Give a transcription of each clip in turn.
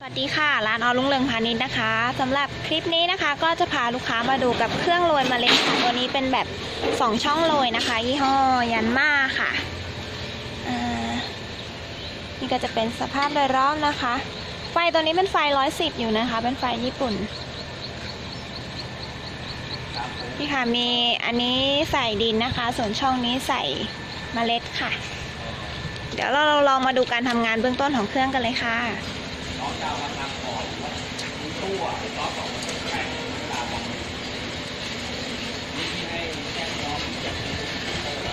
สวัสดีค่ะ ร้านออลุงเรืองพาณิชย์นะคะสำหรับคลิปนี้นะคะก็จะพาลูกค้ามาดูกับเครื่องโรยเมล็ดค่ะตัวนี้เป็นแบบ 2 ช่องโรยนะคะ ยี่ห้อยันมาค่ะนี่ก็จะเป็นสภาพโดยรอบนะคะ ไฟตัวนี้เป็นไฟ110อยู่นะคะ เป็นไฟญี่ปุ่นนี่ค่ะมีอันนี้ใส่ดินนะคะ ส่วนช่องนี้ใส่เมล็ดค่ะ เดี๋ยวเราลองมาดูการทำงานเบื้องต้นของเครื่องกันเลยค่ะ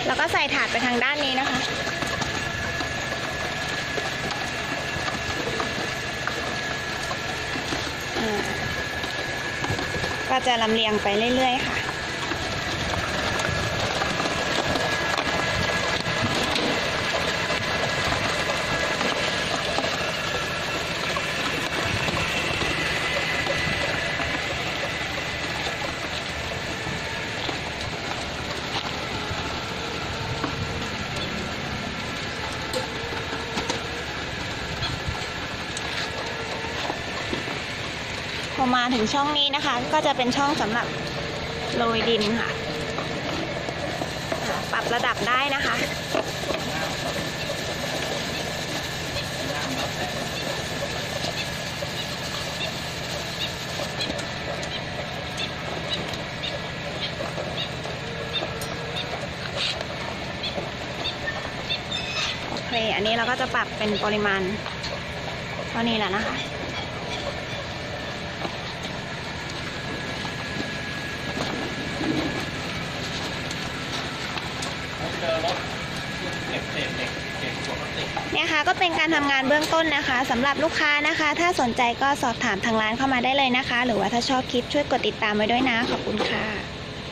แล้วก็ใส่ถาดไปทางด้านนี้นะคะ ก็จะลำเลียงไปเรื่อยๆค่ะ อมาถึงช่องนี้นะคะ ก็จะเป็นช่องสำหรับโรยดินค่ะ ปรับระดับได้นะคะ โอเค อันนี้เราก็จะปรับเป็นปริมาณเท่านี้แหละนะคะ เนี่ยค่ะก็เป็นการทำงานเบื้องต้นนะคะสำหรับลูกค้านะคะ ถ้าสนใจก็สอบถามทางร้านเข้ามาได้เลยนะคะ หรือว่าถ้าชอบคลิปช่วยกดติดตามไว้ด้วยนะ ขอบคุณค่ะ